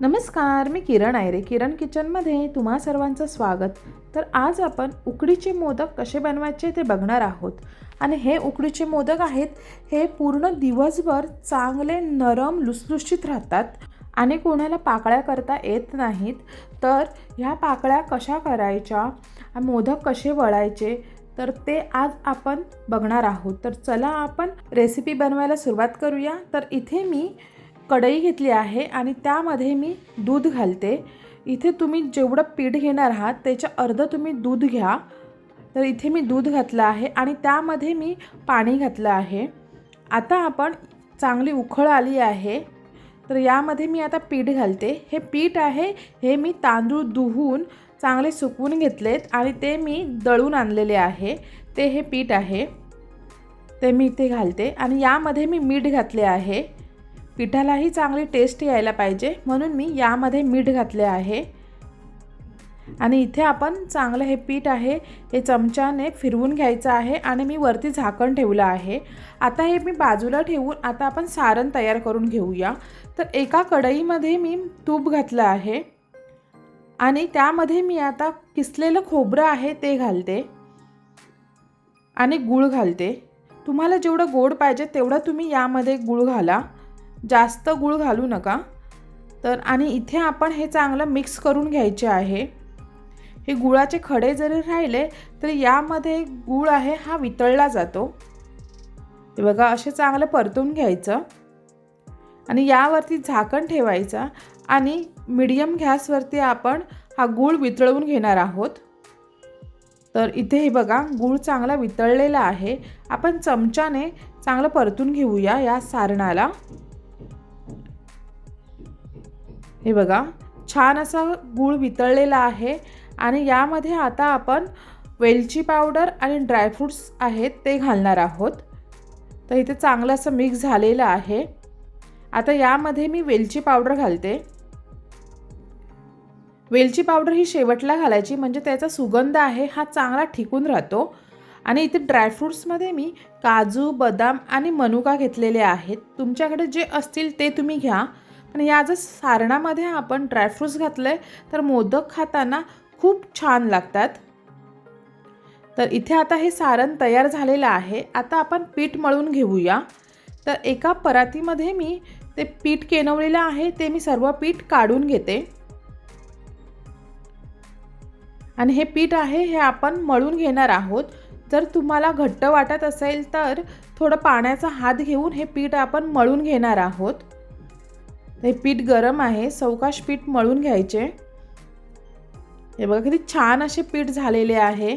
नमस्कार मी किरण आयरे. किरण किचनमध्ये तुम्हा सर्वांचं स्वागत. तर आज आपण उकडीचे मोदक कसे बनवायचे ते बघणार आहोत. आणि हे उकडीचे मोदक आहेत हे पूर्ण दिवसभर चांगले नरम लुसलुशीत राहतात. आणि कोणाला पाकळ्या करता येत नाहीत. तर ह्या पाकळ्या कशा करायच्या मोदक कसे वळायचे तर ते आज आपण बघणार आहोत. तर चला आपण रेसिपी बनवायला सुरुवात करूया. तर इथे मी कढई घेतली आहे आणि त्यामध्ये मी दूध घालते. इथे तुम्ही जेवढं पीठ घेणार आहात त्याच्या अर्ध तुम्ही दूध घ्या. तर इथे मी दूध घातलं आहे आणि त्यामध्ये मी पाणी घातलं आहे. आता आपण चांगली उखळ आली आहे. तर यामध्ये मी आता पीठ घालते. हे पीठ आहे हे मी तांदूळ धुवून चांगले सुकवून घेतलेत आणि ते मी दळून आणलेले आहे. ते हे पीठ आहे. ते मी इथे घालते आणि यामध्ये मी मीठ घातले आहे. पिठालाही चांगली टेस्ट यायला पाहिजे. म्हणून मी यामध्ये मीठ घातले आहे. आणि इथे आपण चांगलं हे पीठ आहे हे चमच्याने फिरवून घ्यायचं आहे आणि मी वरती झाकण ठेवलं आहे. आता हे मी बाजूला ठेवून आता आपण सारण तयार करून घेऊया. तर एका कढईमध्ये मी तूप घातलं आहे. आणि त्यामध्ये मी आता किसलेलं खोबरं आहे ते घालते. आणि गूळ घालते. तुम्हाला जेवढं गोड पाहिजे तेवढं तुम्ही यामध्ये गूळ घाला. जास्त गूळ घालू नका. तर आणि इथे आपण हे चांगलं मिक्स करून घ्यायचे आहे. हे गुळाचे खडे जरी राहिले तरी यामध्ये गूळ आहे हा वितळला जातो. हे बघा असे चांगलं परतून घ्यायचं. आणि यावरती झाकण ठेवायचं आणि मिडियम गॅसवरती आपण हा गूळ वितळवून घेणार आहोत. तर इथे हे बघा गूळ चांगला वितळलेला आहे. आपण चमच्याने चांगलं परतून घेऊया या सारणाला. हे बघा छान असा गूळ वितळलेला आहे आणि यामध्ये आता आपण वेलची पावडर आणि ड्रायफ्रूट्स आहेत ते घालणार आहोत. तर इथे चांगलं असं मिक्स झालेलं आहे. आता यामध्ये मी वेलची पावडर घालते. वेलची पावडर ही शेवटला घालायची म्हणजे त्याचा सुगंध आहे हा चांगला ठिकून राहतो. आणि इथे ड्रायफ्रूट्समध्ये मी काजू बदाम आणि मनुका घेतलेले आहेत. तुमच्याकडे जे असतील ते तुम्ही घ्या. आणि या जर सारणामध्ये आपण ड्रायफ्रूट्स घातले तर मोदक खाताना खूप छान लागतात. तर इथे आता हे सारण तयार झालेलं आहे. आता आपण पीठ मळून घेऊया. तर एका परातीमध्ये मी ते पीठ केनवलेलं आहे ते मी सर्व पीठ काढून घेते. आणि हे पीठ आहे हे आपण मळून घेणार आहोत. जर तुम्हाला घट्ट वाटत असेल तर थोडं पाण्याचा हात घेऊन हे पीठ आपण मळून घेणार आहोत. हे पीठ गरम आहे सवकाश पीठ मळून घ्यायचे. हे बघा किती छान असे पीठ झालेले आहे.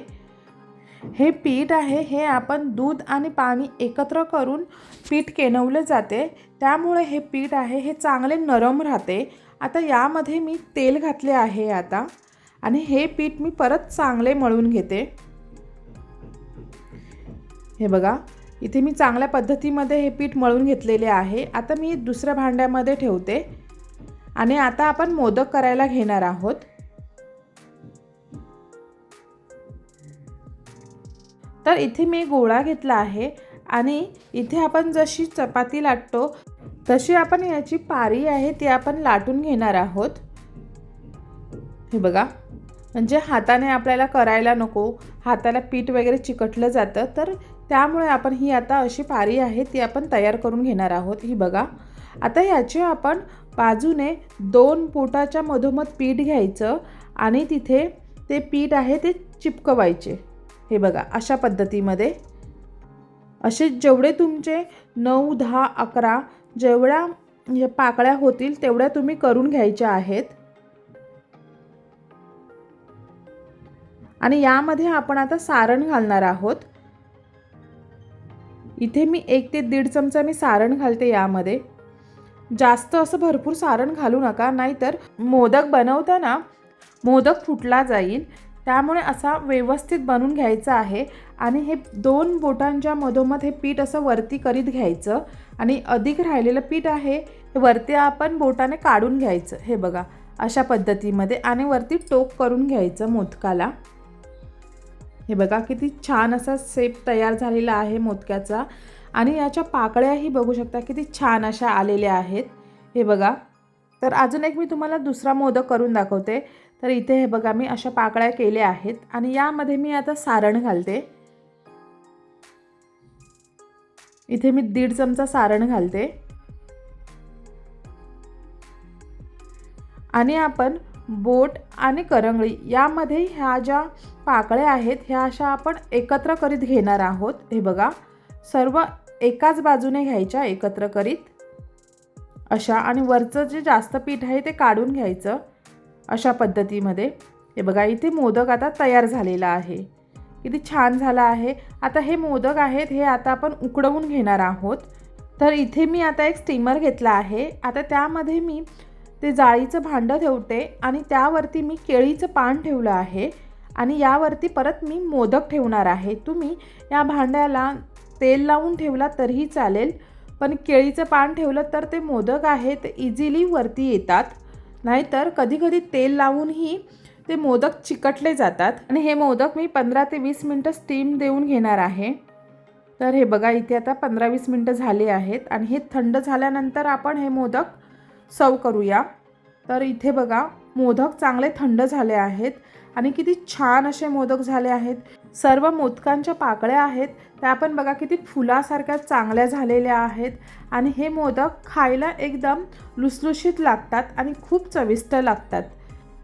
हे पीठ आहे हे आपण दूध आणि पाणी एकत्र करून पीठ केनवले जाते. त्यामुळे हे पीठ आहे हे चांगले नरम राहते. आता यामध्ये मी तेल घातले आहे आता. आणि हे पीठ मी परत चांगले मळून घेते. हे बघा इथे मी चांगल्या पद्धतीमध्ये हे पीठ मळून घेतलेले आहे. आता मी दुसऱ्या भांड्यामध्ये ठेवते. आणि आता आपण मोदक करायला घेणार आहोत. तर इथे मी गोळा घेतला आहे. आणि इथे आपण जशी चपाती लाटतो तशी आपण याची पारी आहे ती आपण लाटून घेणार आहोत. हे बघा. म्हणजे हाताने आपल्याला करायला नको हाताला पीठ वगैरे चिकटलं जातं तर त्यामुळे आपण ही आता अशी पारी आहे ती आपण तयार करून घेणार आहोत. ही बघा. आता याचे आपण बाजूने दोन पोटाच्या मधोमध पीठ घ्यायचं आणि तिथे ते पीठ आहे ते चिपकवायचे. हे बघा अशा पद्धतीमध्ये. असे जेवढे तुमचे नऊ दहा अकरा जेवढ्या पाकळ्या होतील तेवढ्या तुम्ही करून घ्यायच्या आहेत. आणि यामध्ये आपण आता सारण घालणार आहोत. इथे मी एक ते दीड चमचा मी सारण घालते यामध्ये. जास्त असं भरपूर सारण घालू नका नाहीतर मोदक बनवताना मोदक फुटला जाईल. त्यामुळे असा व्यवस्थित बनवून घ्यायचा आहे आणि हे दोन बोटांच्या मधोमध हे पीठ असं वरती करीत घ्यायचं आणि अधिक राहिलेलं पीठ आहे हे वरती आपण बोटाने काढून घ्यायचं हे बघा अशा पद्धतीमध्ये आणि वरती टोक करून घ्यायचं मोदकाला. हे बघा किती छान असा सेप तयार झालेला आहे मोदक्याचा. आणि याच्या पाकळ्याही बघू शकता किती छान अशा आलेल्या आहेत. हे बघा. तर अजून एक मी तुम्हाला दुसरा मोदक करून दाखवते. तर इथे हे बघा मी अशा पाकळ्या केल्या आहेत. आणि यामध्ये मी आता सारण घालते. इथे मी दीड चमचा सारण घालते. आणि आपण बोट आणि करंगळी यामध्ये ह्या ज्या पाकळ्या आहेत ह्या अशा आपण एकत्र करीत घेणार आहोत. हे बघा सर्व एकाच बाजूने घ्यायच्या एकत्र करीत. अशा आणि वरचं जे जास्त पीठ आहे ते काढून घ्यायचं अशा पद्धतीमध्ये. हे बघा इथे मोदक आता तयार झालेला आहे. किती छान झाला आहे. आता हे मोदक आहेत हे आता आपण उकडवून घेणार आहोत. तर इथे मी आता एक स्टीमर घेतला आहे. आता त्यामध्ये मी ते जाळीचं भांडं ठेवते आणि त्यावरती मी केळीचं पान ठेवलं आहे आणि यावरती परत मी मोदक ठेवणार आहे. तुम्ही या भांड्याला तेल लावून ठेवला तरीही चालेल पण केळीचं पान ठेवलं तर ते मोदक आहेत इझिली वरती येतात. नाहीतर कधीकधी तेल लावूनही ते मोदक चिकटले जातात. आणि हे मोदक मी पंधरा ते वीस मिनटं स्टीम देऊन घेणार आहे. तर हे बघा इथे आता पंधरा वीस मिनटं झाले आहेत आणि हे थंड झाल्यानंतर आपण हे मोदक सव करूया. तर इथे बघा मोदक चांगले थंड झाले आहेत आणि किती छान असे मोदक झाले आहेत. सर्व मोदकांच्या पाकळ्या आहेत. त्या पण बघा किती फुलासारख्या चांगल्या झालेल्या आहेत. आणि हे मोदक खायला एकदम लुसलुशीत लागतात आणि खूप चविष्ट लागतात.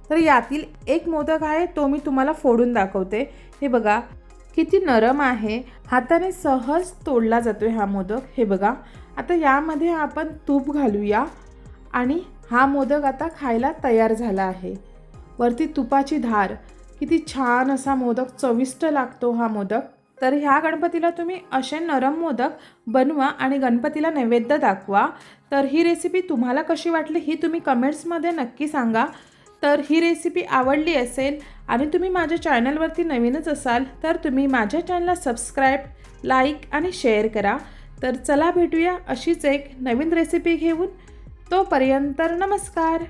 तर यातील एक मोदक आहे तो मी तुम्हाला फोडून दाखवते. हे बघा किती नरम आहे. हाताने सहज तोडला जातो हा मोदक. हे बघा आता यामध्ये आपण तूप घालूया. आणि हा मोदक आता खायला तयार झाला आहे. वरती तुपाची धार. किती छान असा मोदक चविष्ट लागतो हा मोदक. तर ह्या गणपतीला तुम्ही असे नरम मोदक बनवा आणि गणपतीला नैवेद्य दाखवा. तर ही रेसिपी तुम्हाला कशी वाटली ही तुम्ही कमेंट्समध्ये नक्की सांगा. तर ही रेसिपी आवडली असेल आणि तुम्ही माझ्या चॅनलवरती नवीनच असाल तर तुम्ही माझ्या चॅनलला सबस्क्राईब लाईक आणि शेअर करा. तर चला भेटूया अशीच एक नवीन रेसिपी घेऊन. तोपर्यंत नमस्कार.